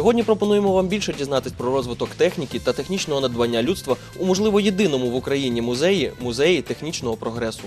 Сьогодні пропонуємо вам більше дізнатись про розвиток техніки та технічного надбання людства у можливо єдиному в Україні музеї музеї технічного прогресу.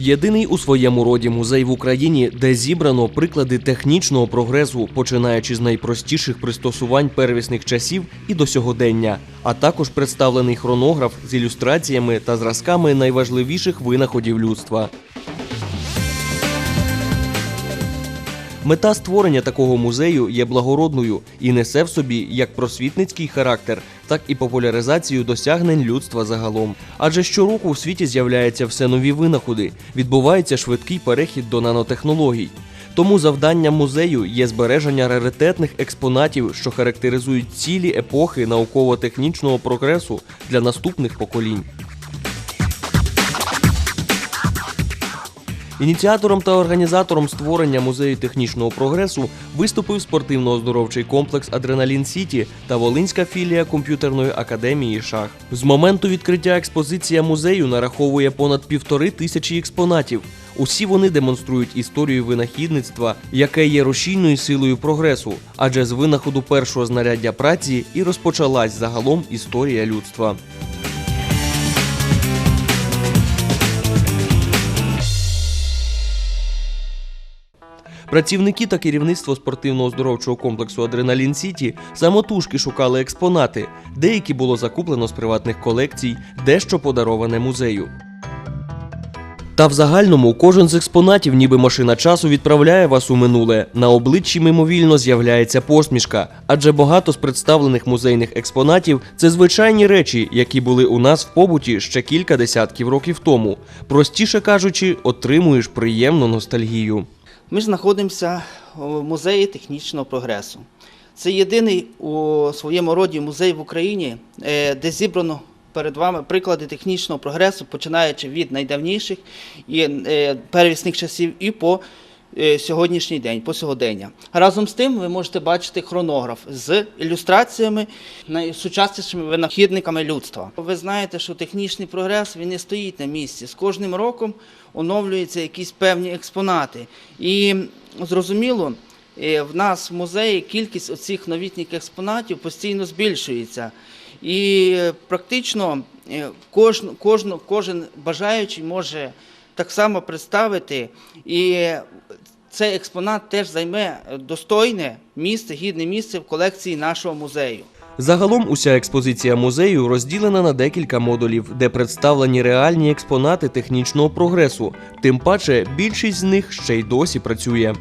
Єдиний у своєму роді музей в Україні, де зібрано приклади технічного прогресу, починаючи з найпростіших пристосувань первісних часів і до сьогодення, а також представлений хронограф з ілюстраціями та зразками найважливіших винаходів людства. Мета створення такого музею є благородною і несе в собі як просвітницький характер, так і популяризацію досягнень людства загалом. Адже щороку в світі з'являються все нові винаходи, відбувається швидкий перехід до нанотехнологій. Тому завданням музею є збереження раритетних експонатів, що характеризують цілі епохи науково-технічного прогресу для наступних поколінь. Ініціатором та організатором створення музею технічного прогресу виступив спортивно-оздоровчий комплекс Адреналін Сіті та Волинська філія комп'ютерної академії Шах. З моменту відкриття експозиція музею нараховує понад півтори тисячі експонатів. Усі вони демонструють історію винахідництва, яке є рушійною силою прогресу, адже з винаходу першого знаряддя праці і розпочалась загалом історія людства. Працівники та керівництво спортивно-оздоровчого комплексу Адреналін Сіті самотужки шукали експонати. Деякі було закуплено з приватних колекцій, дещо подароване музею. Та в загальному кожен з експонатів, ніби машина часу, відправляє вас у минуле. На обличчі мимовільно з'являється посмішка, адже багато з представлених музейних експонатів це звичайні речі, які були у нас в побуті ще кілька десятків років тому. Простіше кажучи, отримуєш приємну ностальгію. Ми знаходимося в музеї технічного прогресу. Це єдиний у своєму роді музей в Україні, е, де зібрано перед вами приклади технічного прогресу, починаючи від найдавніших і е, первісних часів і по сьогоднішній день, по сьогодення. Разом з тим ви можете бачити хронограф з ілюстраціями найсучаснішими винахідниками людства. Ви знаєте, що технічний прогрес він не стоїть на місці. З кожним роком оновлюються якісь певні експонати. І зрозуміло, е, в нас в музеї кількість оцих новітніх експонатів постійно збільшується. І е, практично е, кожен, кожен бажаючий може так само представити. І цей експонат теж займе достойне місце, гідне місце в колекції нашого музею. Загалом уся експозиція музею розділена на декілька модулів, де представлені реальні експонати технічного прогресу. Тим паче, більшість з них ще й досі працює.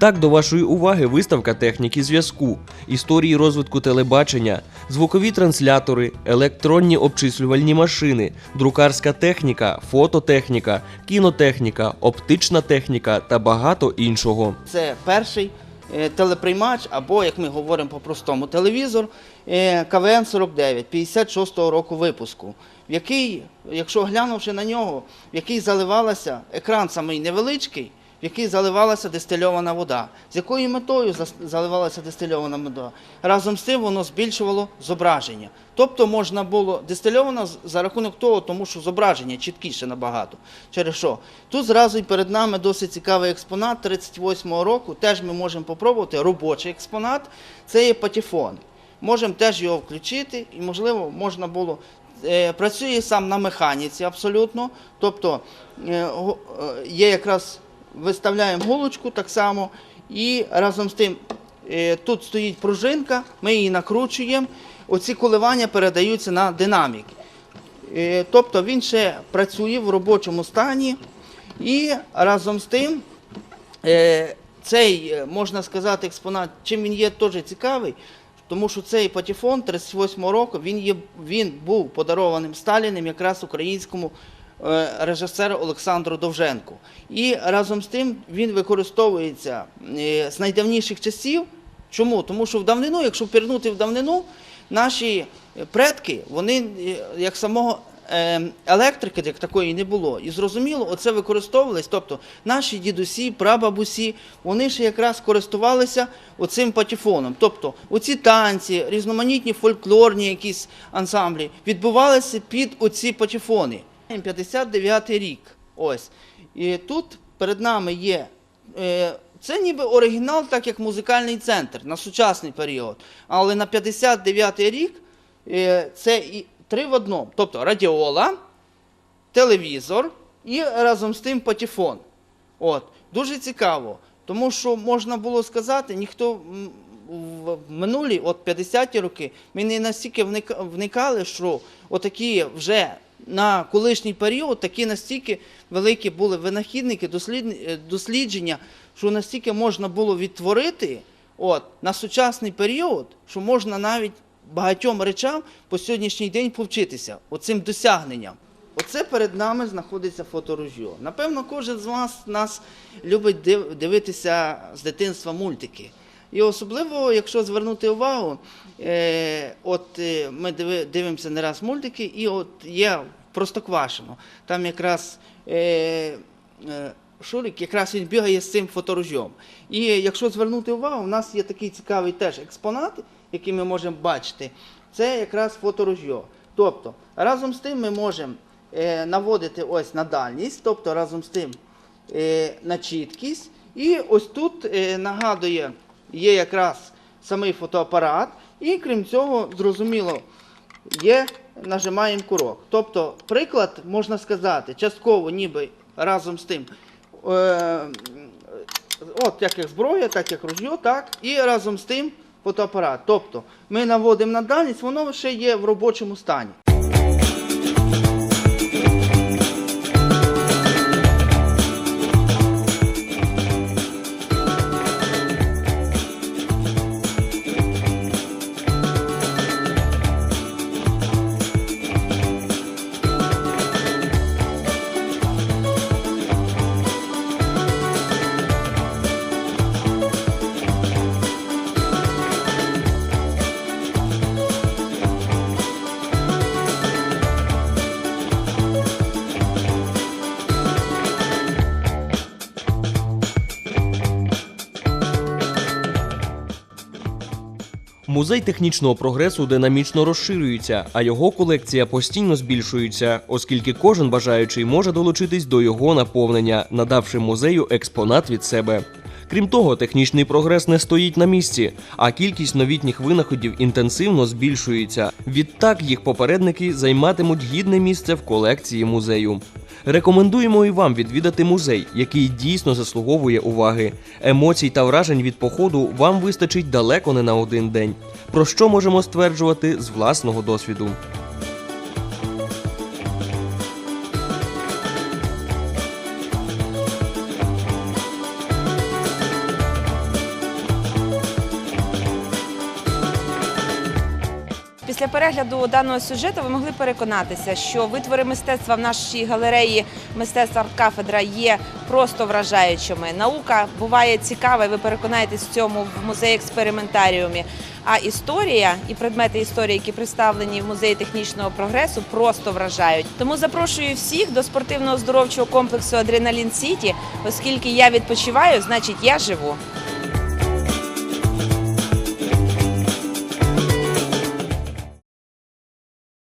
Так, до вашої уваги виставка техніки зв'язку, історії розвитку телебачення, звукові транслятори, електронні обчислювальні машини, друкарська техніка, фототехніка, кінотехніка, оптична техніка та багато іншого. Це перший е, телеприймач, або, як ми говоримо по-простому, телевізор е, КВН 49 56-го року випуску, в який, якщо глянувши на нього, в який заливалася екран самий невеличкий, в який заливалася дистильована вода. З якою метою заливалася дистильована вода? Разом з тим воно збільшувало зображення. Тобто можна було дистильовано за рахунок того, тому що зображення чіткіше набагато. Через що? Тут зразу і перед нами досить цікавий експонат 38-го року. Теж ми можемо попробувати робочий експонат. Це є патефон. Можемо теж його включити, і, можливо, можна було. е, Працює сам на механіці абсолютно. Тобто е, е, є якраз виставляємо голочку так само, і разом з тим е, тут стоїть пружинка, ми її накручуємо. Оці коливання передаються на динамік. Е, Тобто він ще працює в робочому стані, і разом з тим е, цей, можна сказати, експонат, чим він є теж цікавий, тому що цей патефон 38 року він, є, він був подарованим Сталіним якраз українському режисеру Олександру Довженку. І разом з тим він використовується е, з найдавніших часів. Чому? Тому що в давнину, якщо пірнути в давнину, наші предки, вони е, як самого е, електрики, як такої не було. І зрозуміло, оце використовувалось. Тобто наші дідусі, прабабусі, вони ж якраз користувалися оцим патефоном. Тобто оці танці, різноманітні фольклорні якісь ансамблі відбувалися під оці патефони. 59 рік. Ось. І тут перед нами є. е, Це ніби оригінал, так як музикальний центр на сучасний період. Але на 59-й рік е, це і три в одному. Тобто радіола, телевізор і разом з тим патефон. От. Дуже цікаво, тому що можна було сказати, ніхто в минулі, от 50-ті роки, ми не настільки вникали, що отакі вже на колишній період такі настільки великі були винахідники, е, дослідження, що настільки можна було відтворити от, на сучасний період, що можна навіть багатьом речам по сьогоднішній день повчитися оцим досягненням. Оце перед нами знаходиться фоторужьо. Напевно, кожен з вас нас любить див- дивитися з дитинства мультики. І особливо, якщо звернути увагу, е, от е, ми диви, дивимося не раз мультики, і от є Простоквашино. Там якраз е, е, Шурик, якраз він бігає з цим фоторужьом. І якщо звернути увагу, у нас є такий цікавий теж експонат, який ми можемо бачити. Це якраз фоторужьо. Тобто, разом з тим ми можемо е, наводити ось на дальність, тобто разом з тим е, на чіткість. І ось тут е, нагадує, є якраз самий фотоапарат, і крім цього, зрозуміло, є, нажимаємо курок. Тобто, приклад можна сказати, частково ніби разом з тим. Е, от як як зброя, так як ружьо, так, і разом з тим фотоапарат. Тобто ми наводимо на дальність, воно ще є в робочому стані. Музей технічного прогресу динамічно розширюється, а його колекція постійно збільшується, оскільки кожен бажаючий може долучитись до його наповнення, надавши музею експонат від себе. Крім того, технічний прогрес не стоїть на місці, а кількість новітніх винаходів інтенсивно збільшується. Відтак їх попередники займатимуть гідне місце в колекції музею. Рекомендуємо і вам відвідати музей, який дійсно заслуговує уваги. Емоцій та вражень від походу вам вистачить далеко не на один день. Про що можемо стверджувати з власного досвіду. Після перегляду даного сюжету ви могли переконатися, що витвори мистецтва в нашій галереї мистецтва арт-кафедра є просто вражаючими. Наука буває цікава, ви переконаєтесь в цьому в музеї експериментаріумі. А історія і предмети історії, які представлені в музеї технічного прогресу, просто вражають. Тому запрошую всіх до спортивно оздоровчого комплексу Адреналін Сіті, оскільки я відпочиваю, значить я живу.